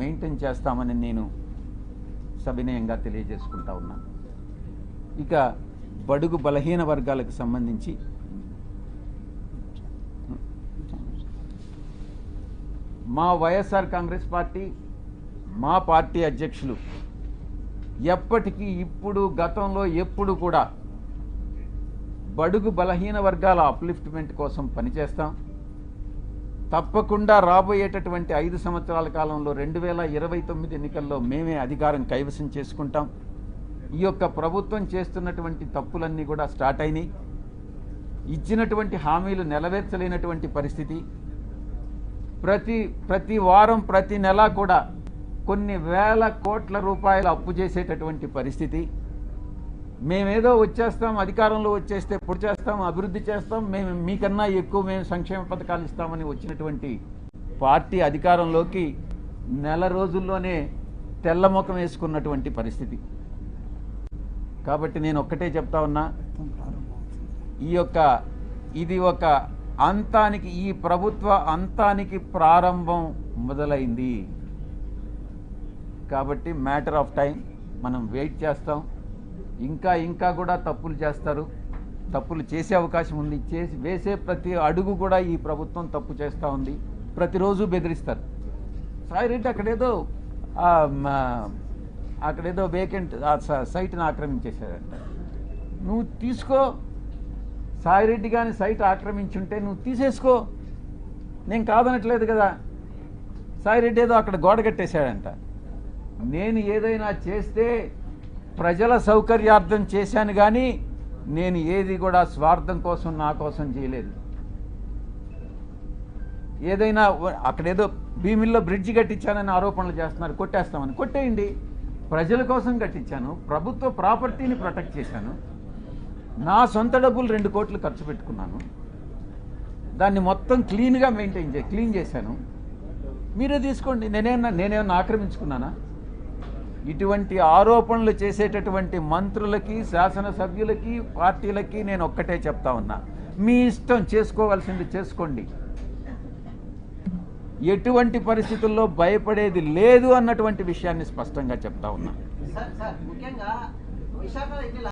Maintain చేస్తామని నేను సవినయంగా తెలియజేసుకుంటా ఉన్నాను ఇక బడుగు బలహీన వర్గాలకు సంబంధించి మా వైఎస్ఆర్ కాంగ్రెస్ పార్టీ మా పార్టీ అధ్యక్షులు ఎప్పటికీ ఇప్పుడు గతంలో ఎప్పుడు కూడా బడుగు బలహీన వర్గాల అప్లిఫ్ట్మెంట్ కోసం పనిచేస్తాం. తప్పకుండా రాబోయేటటువంటి ఐదు సంవత్సరాల కాలంలో రెండు వేల ఇరవై తొమ్మిది ఎన్నికల్లో మేమే అధికారం కైవసం చేసుకుంటాం. ఈ యొక్క ప్రభుత్వం చేస్తున్నటువంటి తప్పులన్నీ కూడా స్టార్ట్ అయినాయి. ఇచ్చినటువంటి హామీలు నెరవేర్చలేనటువంటి పరిస్థితి. ప్రతి ప్రతి వారం ప్రతి నెల కూడా కొన్ని వేల కోట్ల రూపాయలు అప్పు చేసేటటువంటి పరిస్థితి. మేమేదో వచ్చేస్తాం అధికారంలో వచ్చేస్తే పొడి చేస్తాం అభివృద్ధి చేస్తాం మేము మీకన్నా ఎక్కువ మేము సంక్షేమ పథకాలు ఇస్తామని వచ్చినటువంటి పార్టీ అధికారంలోకి నెల రోజుల్లోనే తెల్లముఖం వేసుకున్నటువంటి పరిస్థితి. కాబట్టి నేను ఒక్కటే చెప్తా ఉన్నా ఈ యొక్క ఇది ఒక అంతానికి ఈ ప్రభుత్వ అంతానికి ప్రారంభం మొదలైంది. కాబట్టి మ్యాటర్ ఆఫ్ టైం మనం వెయిట్ చేస్తాం. ఇంకా ఇంకా కూడా తప్పులు చేస్తారు. తప్పులు చేసే అవకాశం ఉంది. చేసి వేసే ప్రతి అడుగు కూడా ఈ ప్రభుత్వం తప్పు చేస్తూ ఉంది. ప్రతిరోజు బెదిరిస్తారు. సాయిరెడ్డి అక్కడేదో అక్కడేదో వేకెంట్ ఆ స- సైట్ని ఆక్రమించేశారంట. నువ్వు తీసుకో. సాయిరెడ్డి కానీ సైట్ ఆక్రమించుంటే నువ్వు తీసేసుకో. నేను కాదనట్లేదు కదా. సాయిరెడ్డి ఏదో అక్కడ గోడ కట్టేశాడంట. నేను ఏదైనా చేస్తే ప్రజల సౌకర్యార్థం చేశాను కానీ నేను ఏది కూడా స్వార్థం కోసం నా కోసం చేయలేదు. ఏదైనా అక్కడేదో భీమిల్లో బ్రిడ్జి కట్టించానని ఆరోపణలు చేస్తున్నారు కొట్టేస్తామని. కొట్టేయండి. ప్రజల కోసం కట్టించాను ప్రభుత్వ ప్రాపర్టీని ప్రొటెక్ట్ చేశాను నా సొంత డబ్బులు రెండు కోట్లు ఖర్చు పెట్టుకున్నాను దాన్ని మొత్తం క్లీన్గా మెయింటైన్ చే క్లీన్ చేశాను. మీరే తీసుకోండి. నేనేమన్నా నేనేమన్నా ఆక్రమించుకున్నానా? ఇటువంటి ఆరోపణలు చేసేటటువంటి మంత్రులకి శాసనసభ్యులకి పార్టీలకి నేను ఒక్కటే చెప్తా ఉన్నా. మీ ఇష్టం చేసుకోవాల్సింది చేసుకోండి. ఎటువంటి పరిస్థితుల్లో భయపడేది లేదు అన్నటువంటి విషయాన్ని స్పష్టంగా చెప్తా ఉన్నా.